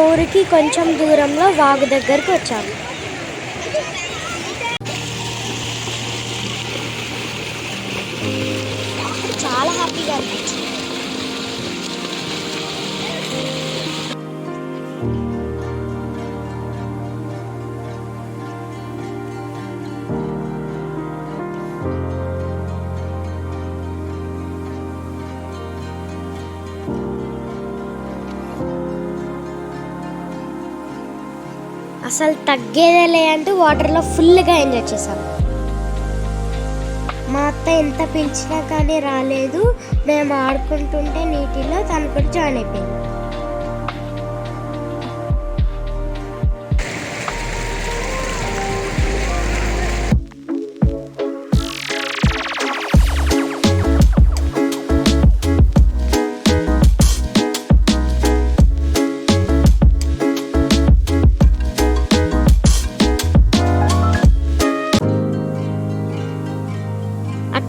ఊరికి కొంచెం దూరంలో వాగు దగ్గరికి వచ్చాము చాలా హ్యాపీగా అనిపించింది. అసలు తగ్గేదేలే అంటూ వాటర్లో ఫుల్గా ఎంజాయ్ చేసాం మా అత్త ఎంత పిలిచినా కానీ రాలేదు. మేము ఆడుకుంటుంటే నీటిలో తను కూడా జాయిన్ అయిపోయింది.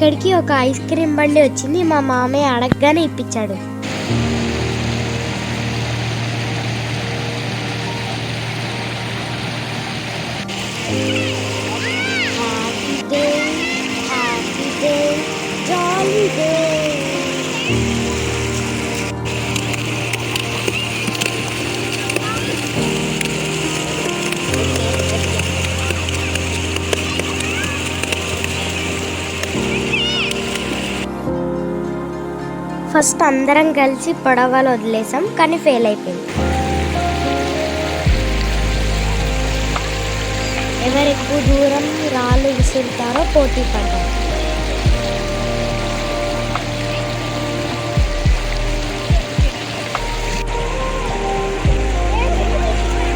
అక్కడికి ఒక ఐస్ క్రీమ్ బండి వచ్చింది మా మామయ్య అడగగానే ఇప్పించాడు Happy day, happy day, jolly day. First అందరం కలిసి పొడవలు వదిలేసాం కానీ ఫెయిల్ అయిపోయింది. ఎవరు ఎక్కువ దూరం రాళ్ళు విసురుతారో పోటీ పడ్డారు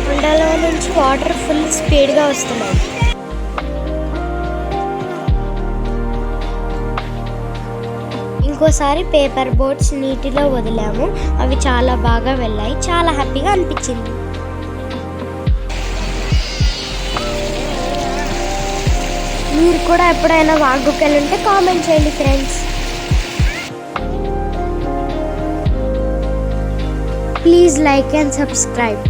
కొండలో నుంచి వాటర్ ఫుల్ స్పీడ్గా వస్తున్నాయి. ఇంకోసారి పేపర్ బోట్స్ నీటిలో వదిలాము. అవి చాలా బాగా వెళ్ళాయి. చాలా హ్యాపీగా అనిపించింది. మీరు కూడా ఎప్పుడైనా వాగుకి ఉంటే కామెంట్ చేయండి friends. Please like and subscribe.